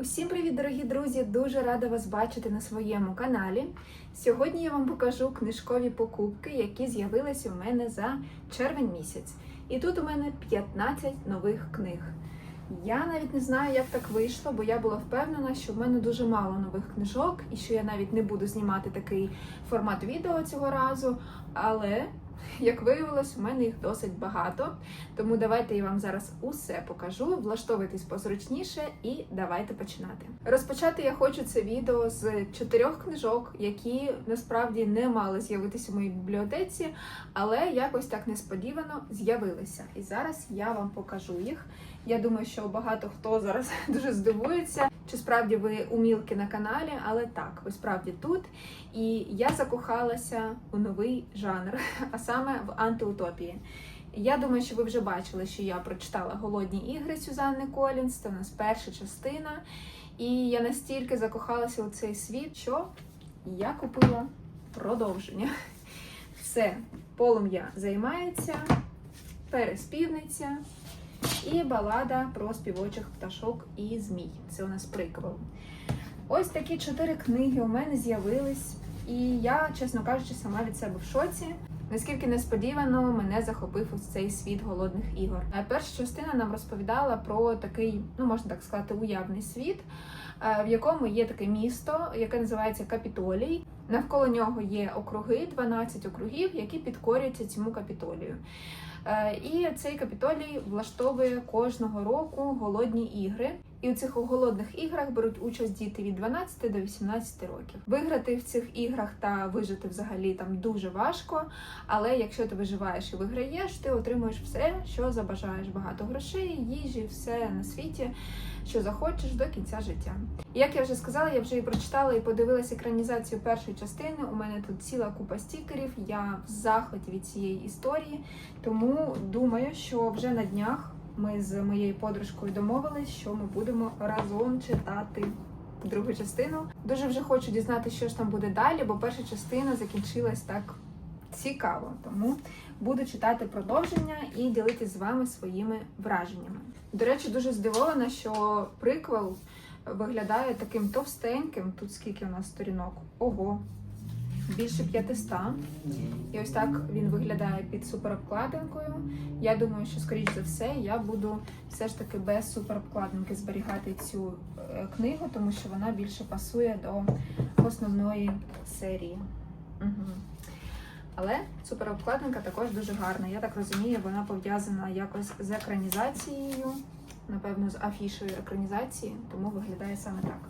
Усім привіт, дорогі друзі! Дуже рада вас бачити на своєму каналі. Сьогодні я вам покажу книжкові покупки, які з'явилися у мене за червень місяць. І тут у мене 15 нових книг. Я навіть не знаю, як так вийшло, бо я була впевнена, що в мене дуже мало нових книжок і що я навіть не буду знімати такий формат відео цього разу. Але як виявилось, у мене їх досить багато. Тому давайте я вам зараз усе покажу. Влаштовуйтесь позручніше і давайте починати. Розпочати я хочу це відео з чотирьох книжок, які насправді не мали з'явитися в моїй бібліотеці, але якось так несподівано з'явилися. І зараз я вам покажу їх. Я думаю, що багато хто зараз дуже здивується, чи справді ви умілки на каналі, але так, ви справді тут. І я закохалася у новий жанр, а саме в антиутопії. Я думаю, що ви вже бачили, що я прочитала Голодні ігри Сюзанни Колінс, це у нас перша частина. І я настільки закохалася у цей світ, що я купила продовження. Все, полум'я займається, переспівниця і балада про співочих пташок і змій. Це у нас приквел. Ось такі чотири книги у мене з'явились, і я, чесно кажучи, сама від себе в шоці. Наскільки несподівано мене захопив ось цей світ голодних ігор. А Перша частина нам розповідала про такий, ну можна так сказати, уявний світ, е, в якому є таке місто, яке називається Капітолій. Навколо нього є округи, 12 округів, які підкорюються цьому капітолію. Е, І цей капітолій влаштовує кожного року голодні ігри. І у цих голодних іграх беруть участь діти від 12 до 18 років. Виграти в цих іграх та вижити взагалі там дуже важко. Але якщо ти виживаєш і виграєш, ти отримуєш все, що забажаєш. Багато грошей, їжі, все на світі, що захочеш до кінця життя. Як я вже сказала, я вже і прочитала і подивилася екранізацію першої частини. У мене тут ціла купа стікерів. Я в захваті від цієї історії. Тому думаю, що вже на днях ми з моєю подружкою домовились, що ми будемо разом читати другу частину. Дуже вже хочу дізнатися, що ж там буде далі, бо перша частина закінчилась так цікаво. Тому буду читати продовження і ділитись з вами своїми враженнями. До речі, дуже здивована, що приквел виглядає таким товстеньким. Тут скільки у нас сторінок? Ого! Більше 500. І ось так він виглядає під суперобкладинкою. Я думаю, що, скоріш за все, я буду все ж таки без суперобкладинки зберігати цю е, книгу, тому що вона більше пасує до основної серії. Угу. Але суперобкладинка також дуже гарна. Я так розумію, вона пов'язана якось з екранізацією, напевно, з афішою екранізації, тому виглядає саме так.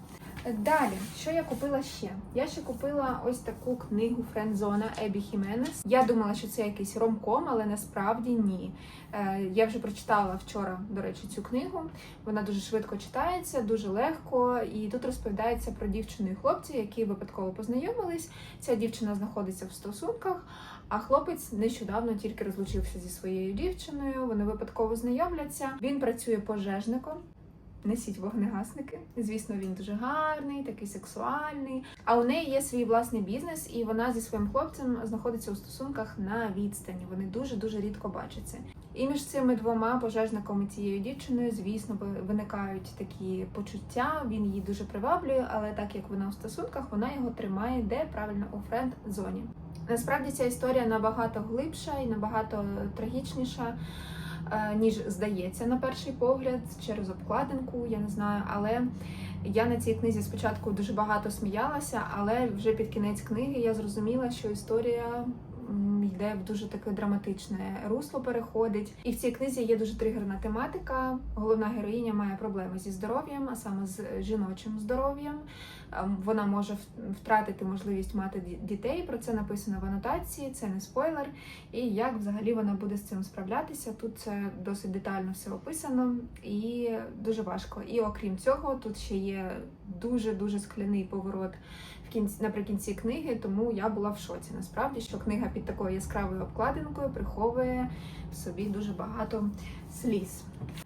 Далі, що я купила ще? Я ще купила ось таку книгу Френдзона Ебі Хіменес. Я думала, що це якийсь ромком, але насправді ні. Е, я вже прочитала вчора, до речі, цю книгу. Вона дуже швидко читається, дуже легко. І тут розповідається про дівчину і хлопця, які випадково познайомились. Ця дівчина знаходиться в стосунках, а хлопець нещодавно тільки розлучився зі своєю дівчиною. Вони випадково знайомляться. Він працює пожежником. Несіть вогнегасники. Звісно, він дуже гарний, такий сексуальний. А у неї є свій власний бізнес, і вона зі своїм хлопцем знаходиться у стосунках на відстані. Вони дуже дуже рідко бачаться. І між цими двома пожежником і цією дівчиною, звісно, виникають такі почуття. Він її дуже приваблює, але так як вона у стосунках, вона його тримає де правильно у френд-зоні. Насправді ця історія набагато глибша і набагато трагічніша ніж здається на перший погляд, через обкладинку, я не знаю. Але я на цій книзі спочатку дуже багато сміялася, але вже під кінець книги я зрозуміла, що історія. Йде в дуже таке драматичне русло, переходить, і в цій книзі є дуже тригерна тематика. Головна героїня має проблеми зі здоров'ям, а саме з жіночим здоров'ям. Вона може втратити можливість мати дітей. Про це написано в анотації, це не спойлер. І як взагалі вона буде з цим справлятися? Тут це досить детально все описано і дуже важко. І окрім цього, тут ще є дуже дуже скляний поворот наприкінці книги, тому я була в шоці. Насправді, що книга під такою яскравою обкладинкою приховує в собі дуже багато сліз.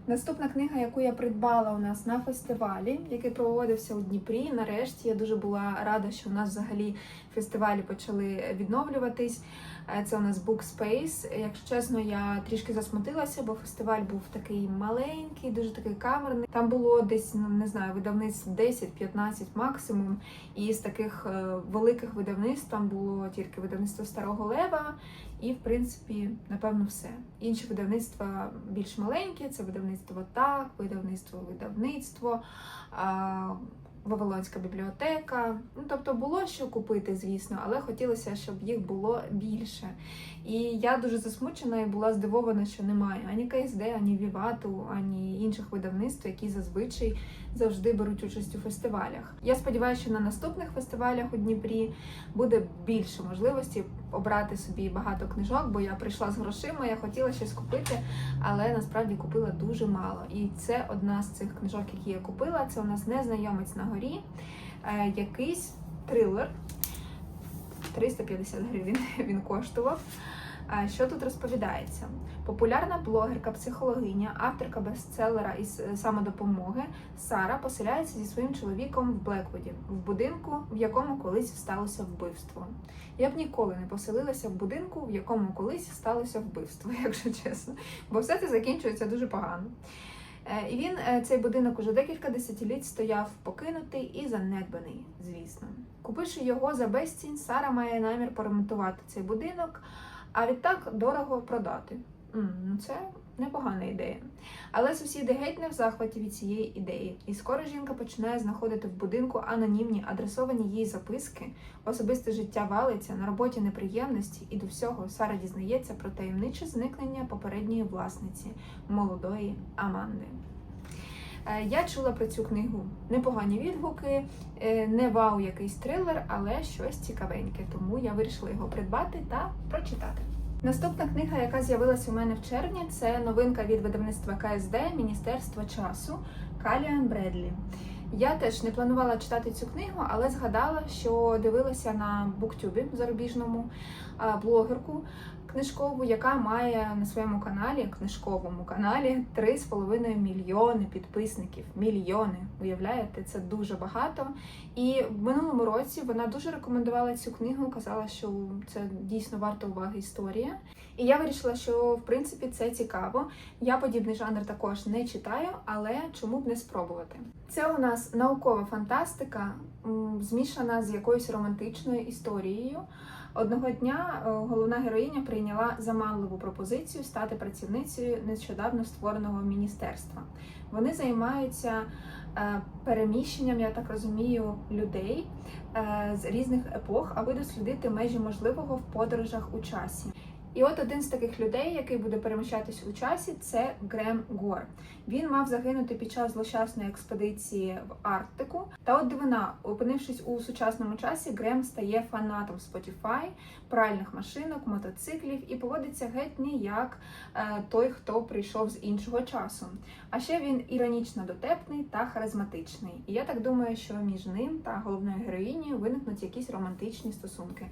Наступна книга, яку я придбала у нас на фестивалі, який проводився у Дніпрі. Нарешті я дуже була рада, що у нас взагалі фестивалі почали відновлюватись. Це у нас Book Space. Якщо чесно, я трішки засмутилася, бо фестиваль був такий маленький, дуже такий камерний. Там було десь, ну не знаю, видавництв 10-15 максимум. І з таких е, великих видавництв там було тільки видавництво Старого Лева, і в принципі, напевно, все. Інші видавництва більш маленькі, це видавництво так, видавництво видавництво. Вавилонська бібліотека. Ну, тобто було що купити, звісно, але хотілося, щоб їх було більше. І я дуже засмучена і була здивована, що немає ані КСД, ані Вівату, ані інших видавництв, які зазвичай завжди беруть участь у фестивалях. Я сподіваюся, що на наступних фестивалях у Дніпрі буде більше можливості обрати собі багато книжок, бо я прийшла з грошима, я хотіла щось купити, але насправді купила дуже мало. І це одна з цих книжок, які я купила. Це у нас незнайомець на горі, е, якийсь трилер. 350 гривень він коштував. Що тут розповідається? Популярна блогерка, психологиня, авторка бестселера із е, самодопомоги Сара поселяється зі своїм чоловіком в Блеквуді, в будинку, в якому колись сталося вбивство. Я б ніколи не поселилася в будинку, в якому колись сталося вбивство, якщо чесно, бо все це закінчується дуже погано. Е, І він е, цей будинок уже декілька десятиліть стояв покинутий і занедбаний, звісно. Купивши його за безцінь, Сара має намір поремонтувати цей будинок, а відтак дорого продати. Ну це непогана ідея. Але сусіди геть не в захваті від цієї ідеї, і скоро жінка починає знаходити в будинку анонімні адресовані їй записки, особисте життя валиться, на роботі неприємності, і до всього Сара дізнається про таємниче зникнення попередньої власниці молодої Аманди. Е, Я чула про цю книгу непогані відгуки, е, не вау якийсь трилер, але щось цікавеньке, тому я вирішила його придбати та прочитати. Наступна книга, яка з'явилася у мене в червні, це новинка від видавництва КСД Міністерство часу Каліан Бредлі. Я теж не планувала читати цю книгу, але згадала, що дивилася на буктюбі зарубіжному блогерку книжкову, яка має на своєму каналі, книжковому каналі, 3,5 мільйони підписників. Мільйони. Уявляєте, це дуже багато. І в минулому році вона дуже рекомендувала цю книгу, казала, що це дійсно варта уваги історія. І я вирішила, що в принципі це цікаво. Я подібний жанр також не читаю, але чому б не спробувати? Це у нас наукова фантастика, змішана з якоюсь романтичною історією. Одного дня е, головна героїня прийняла заманливу пропозицію стати працівницею нещодавно створеного міністерства. Вони займаються е, переміщенням, я так розумію, людей е, з різних епох, аби дослідити межі можливого в подорожах у часі. І от один з таких людей, який буде переміщатись у часі, це Грем Гор. Він мав загинути під час злощасної експедиції в Арктику. Та от дивина, опинившись у сучасному часі, Грем стає фанатом Spotify, пральних машинок, мотоциклів і поводиться геть не як е, той, хто прийшов з іншого часу. А ще він іронічно дотепний та харизматичний. І я так думаю, що між ним та головною героїнею виникнуть якісь романтичні стосунки.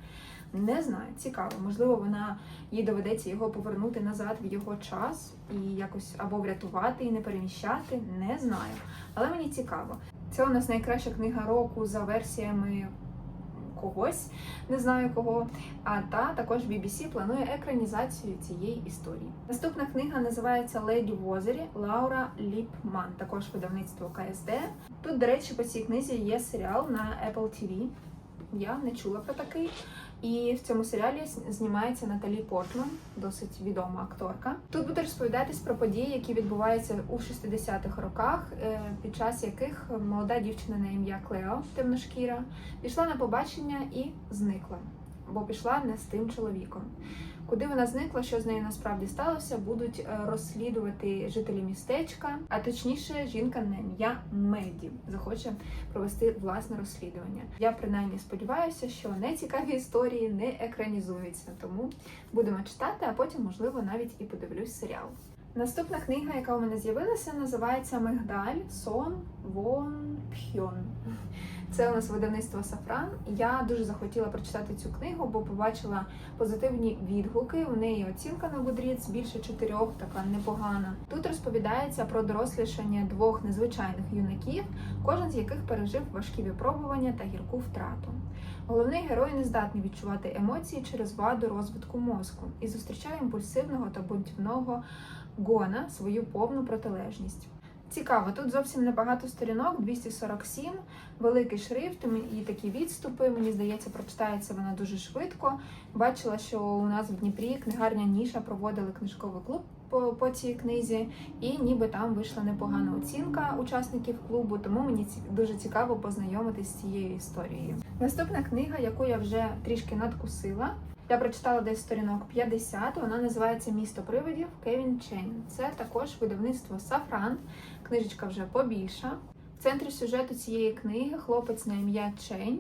Не знаю, цікаво. Можливо, вона їй доведеться його повернути назад в його час і якось або врятувати і не переміщати. Не знаю. Але мені цікаво. Це у нас найкраща книга року за версіями когось, не знаю кого. А та також BBC планує екранізацію цієї історії. Наступна книга називається Леді в озері Лаура Ліпман, також видавництво КСД. Тут, до речі, по цій книзі є серіал на Apple TV. Я не чула про такий. І в цьому серіалі знімається Наталі Портман, досить відома акторка. Тут буде розповідатись про події, які відбуваються у 60-х роках, е, під час яких молода дівчина на ім'я Клео, темношкіра, пішла на побачення і зникла, бо пішла не з тим чоловіком. Куди вона зникла, що з нею насправді сталося, будуть е, розслідувати жителі містечка, а точніше, жінка на ім'я Меді захоче провести власне розслідування. Я принаймні сподіваюся, що нецікаві історії не екранізуються, тому будемо читати, а потім, можливо, навіть і подивлюсь серіал. Наступна книга, яка у мене з'явилася, називається Мигдаль Сон Вон Пхьон. Це у нас видавництво Сафран. Я дуже захотіла прочитати цю книгу, бо побачила позитивні відгуки. У неї оцінка на Goodreads більше чотирьох, така непогана. Тут розповідається про дорослішання двох незвичайних юнаків, кожен з яких пережив важкі випробування та гірку втрату. Головний герой не здатний відчувати емоції через ваду розвитку мозку і зустрічає імпульсивного та бунтівного гона свою повну протилежність. Цікаво, тут зовсім небагато сторінок, 247, великий шрифт і такі відступи. Мені здається, прочитається вона дуже швидко. Бачила, що у нас в Дніпрі книгарня Ніша проводили книжковий клуб по, по цій книзі, і ніби там вийшла непогана оцінка учасників клубу, тому мені дуже цікаво познайомитись з цією історією. Наступна книга, яку я вже трішки надкусила. Я прочитала десь сторінок 50, вона називається Місто привидів Кевін Чейн. Це також видавництво Сафран, книжечка вже побільша. В центрі сюжету цієї книги хлопець на ім'я Чейн,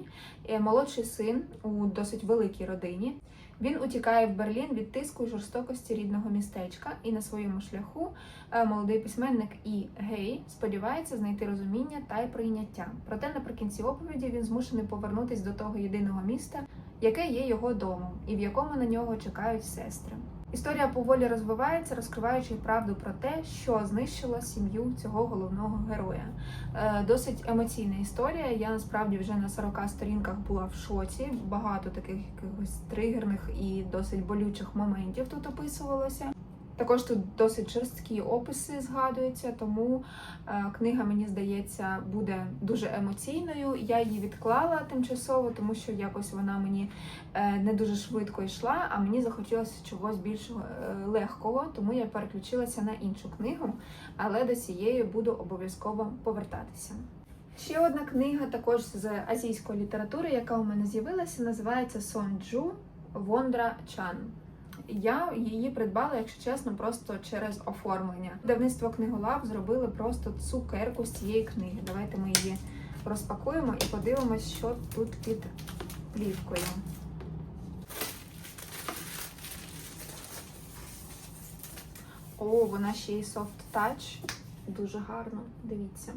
е, молодший син у досить великій родині. Він утікає в Берлін від тиску і жорстокості рідного містечка, і на своєму шляху е, молодий письменник І. Гей сподівається знайти розуміння та й прийняття. Проте наприкінці оповіді він змушений повернутись до того єдиного міста, яке є його домом, і в якому на нього чекають сестри. Історія поволі розвивається, розкриваючи правду про те, що знищило сім'ю цього головного героя. Е, Досить емоційна історія. Я насправді вже на 40 сторінках була в шоці. Багато таких якихось тригерних і досить болючих моментів тут описувалося. Також тут досить жорсткі описи згадуються, тому е, книга, мені здається, буде дуже емоційною. Я її відклала тимчасово, тому що якось вона мені е, не дуже швидко йшла, а мені захотілося чогось більш е, легкого, тому я переключилася на іншу книгу, але до цієї буду обов'язково повертатися. Ще одна книга, також з азійської літератури, яка у мене з'явилася, називається Сонджу Вондра Чан. Я її придбала, якщо чесно, просто через оформлення. Давництво книголав зробили просто цукерку з цієї книги. Давайте ми її розпакуємо і подивимось, що тут під плівкою. О, вона ще й soft touch. Дуже гарно. Дивіться.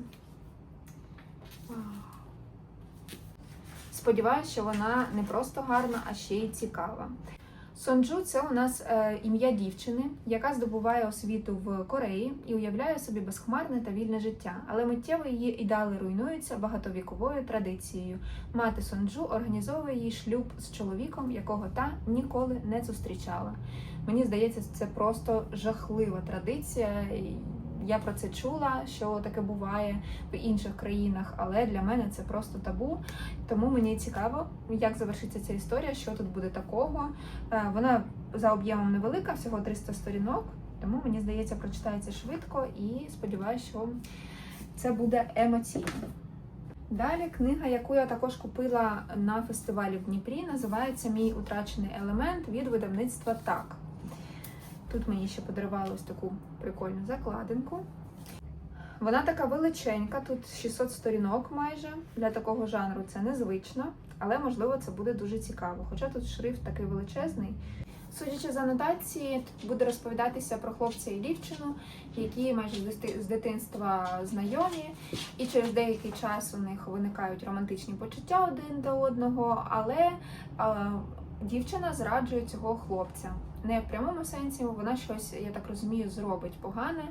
Сподіваюся, що вона не просто гарна, а ще й цікава. Сонджу це у нас е, ім'я дівчини, яка здобуває освіту в Кореї і уявляє собі безхмарне та вільне життя, але миттєво її ідеали руйнуються багатовіковою традицією. Мати Сонджу організовує їй шлюб з чоловіком, якого та ніколи не зустрічала. Мені здається, це просто жахлива традиція. Я про це чула, що таке буває в інших країнах, але для мене це просто табу. Тому мені цікаво, як завершиться ця історія, що тут буде такого. Е, Вона за об'ємом невелика, всього 300 сторінок, тому мені здається, прочитається швидко і сподіваюся, що це буде емоційно. Далі книга, яку я також купила на фестивалі в Дніпрі, називається Мій утрачений елемент від видавництва Так. Тут мені ще подарували ось таку прикольну закладинку. Вона така величенька, тут 600 сторінок майже. Для такого жанру це незвично, але можливо це буде дуже цікаво. Хоча тут шрифт такий величезний. Судячи з анотації, тут буде розповідатися про хлопця і дівчину, які майже з дитинства знайомі, і через деякий час у них виникають романтичні почуття один до одного, але е, дівчина зраджує цього хлопця. Не в прямому сенсі, вона щось, я так розумію, зробить погане.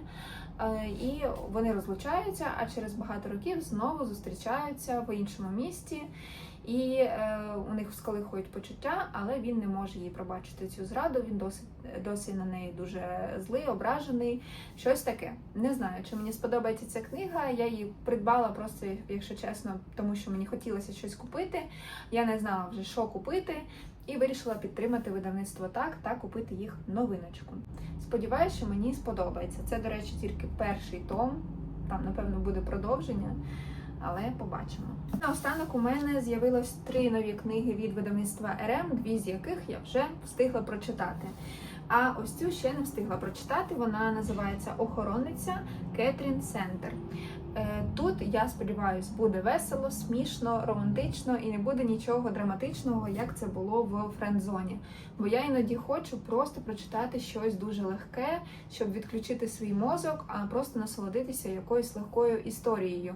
Е, І вони розлучаються, а через багато років знову зустрічаються в іншому місті. І е, у них всколихують почуття, але він не може їй пробачити цю зраду. Він досить досі на неї дуже злий, ображений. Щось таке. Не знаю, чи мені сподобається ця книга. Я її придбала просто, якщо чесно, тому що мені хотілося щось купити. Я не знала вже, що купити, і вирішила підтримати видавництво так та купити їх новиночку. Сподіваюся, що мені сподобається. Це, до речі, тільки перший том. Там, напевно, буде продовження, але побачимо. Наостанок у мене з'явилось три нові книги від видавництва РМ, дві з яких я вже встигла прочитати. А ось цю ще не встигла прочитати. Вона називається Охоронниця Кетрін Сентер. Я сподіваюся, буде весело, смішно, романтично і не буде нічого драматичного, як це було в френдзоні. Бо я іноді хочу просто прочитати щось дуже легке, щоб відключити свій мозок, а просто насолодитися якоюсь легкою історією.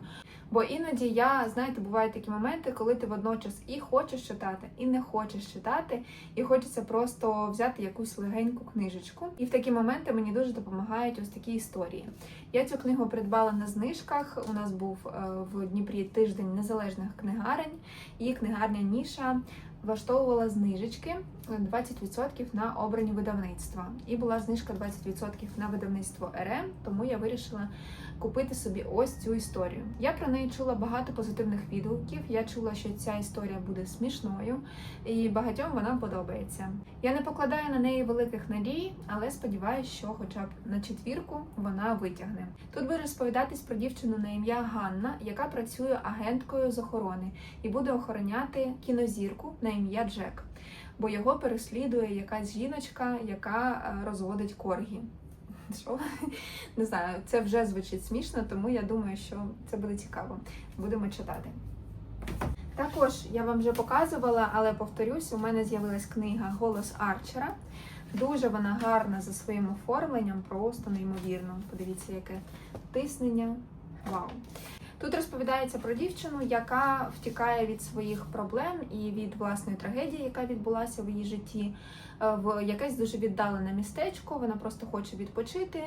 Бо іноді я, знаєте, бувають такі моменти, коли ти водночас і хочеш читати, і не хочеш читати, і хочеться просто взяти якусь легеньку книжечку. І в такі моменти мені дуже допомагають ось такі історії. Я цю книгу придбала на знижках. У нас був е, в Дніпрі тиждень незалежних книгарень, і книгарня Ніша влаштовувала знижечки 20% на обрані видавництва. І була знижка 20% на видавництво РМ, тому я вирішила купити собі ось цю історію. Я про неї чула багато позитивних відгуків. Я чула, що ця історія буде смішною, і багатьом вона подобається. Я не покладаю на неї великих надій, але сподіваюся, що хоча б на четвірку вона витягне. Тут буде розповідатись про дівчину на ім'я Ганна, яка працює агенткою з охорони і буде охороняти кінозірку на ім'я Джек. Бо його переслідує якась жіночка, яка е, розводить коргі. Що? Не знаю, це вже звучить смішно, тому я думаю, що це буде цікаво. Будемо читати. Також я вам вже показувала, але повторюсь, у мене з'явилась книга Голос Арчера. Дуже вона гарна за своїм оформленням, просто неймовірно. Подивіться, яке тиснення. Вау! Тут розповідається про дівчину, яка втікає від своїх проблем і від власної трагедії, яка відбулася в її житті, е, в якесь дуже віддалене містечко. Вона просто хоче відпочити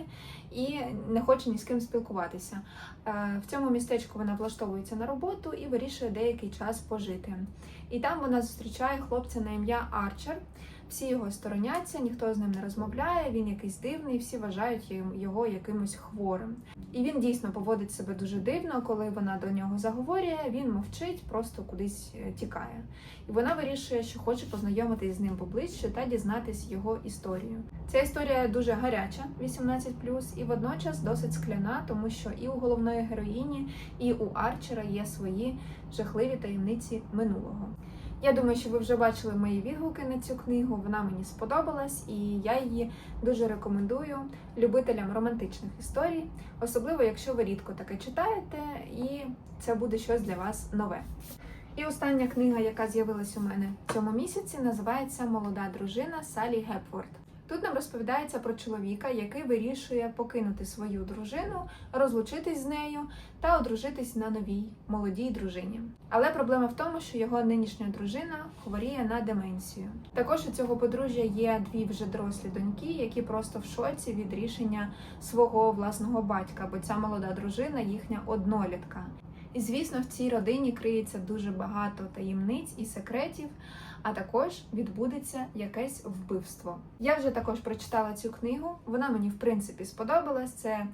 і не хоче ні з ким спілкуватися. Е, В цьому містечку вона влаштовується на роботу і вирішує деякий час пожити. І там вона зустрічає хлопця на ім'я Арчер. Всі його стороняться, ніхто з ним не розмовляє, він якийсь дивний, всі вважають його якимось хворим. І він дійсно поводить себе дуже дивно, коли вона до нього заговорює, він мовчить, просто кудись е, тікає. І вона вирішує, що хоче познайомитись з ним поближче та дізнатись його історію. Ця історія дуже гаряча, 18+, і водночас досить скляна, тому що і у головної героїні, і у Арчера є свої жахливі таємниці минулого. Я думаю, що ви вже бачили мої відгуки на цю книгу. Вона мені сподобалась, і я її дуже рекомендую любителям романтичних історій, особливо якщо ви рідко таке читаєте, і це буде щось для вас нове. І остання книга, яка з'явилась у мене в цьому місяці, називається Молода дружина Салі Гепворд. Тут нам розповідається про чоловіка, який вирішує покинути свою дружину, розлучитись з нею та одружитись на новій молодій дружині. Але проблема в тому, що його нинішня дружина хворіє на деменцію. Також у цього подружжя є дві вже дорослі доньки, які просто в шоці від рішення свого власного батька, бо ця молода дружина їхня однолітка. І звісно, в цій родині криється дуже багато таємниць і секретів, а також відбудеться якесь вбивство. Я вже також прочитала цю книгу. Вона мені в принципі сподобалась. Це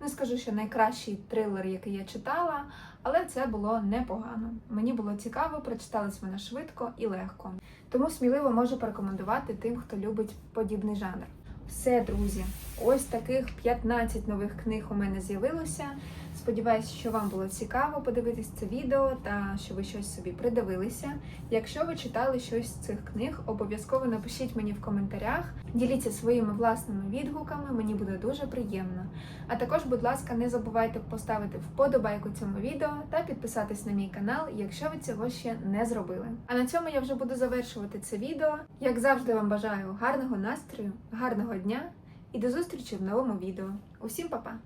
не скажу, що найкращий трилер, який я читала, але це було непогано. Мені було цікаво, прочиталась вона швидко і легко. Тому сміливо можу порекомендувати тим, хто любить подібний жанр. Все, друзі, ось таких 15 нових книг у мене з'явилося. Сподіваюсь, що вам було цікаво подивитись це відео та що ви щось собі придивилися. Якщо ви читали щось з цих книг, обов'язково напишіть мені в коментарях, діліться своїми власними відгуками, мені буде дуже приємно. А також, будь ласка, не забувайте поставити вподобайку цьому відео та підписатись на мій канал, якщо ви цього ще не зробили. А на цьому я вже буду завершувати це відео. Як завжди, вам бажаю гарного настрою, гарного дня і до зустрічі в новому відео. Усім па-па!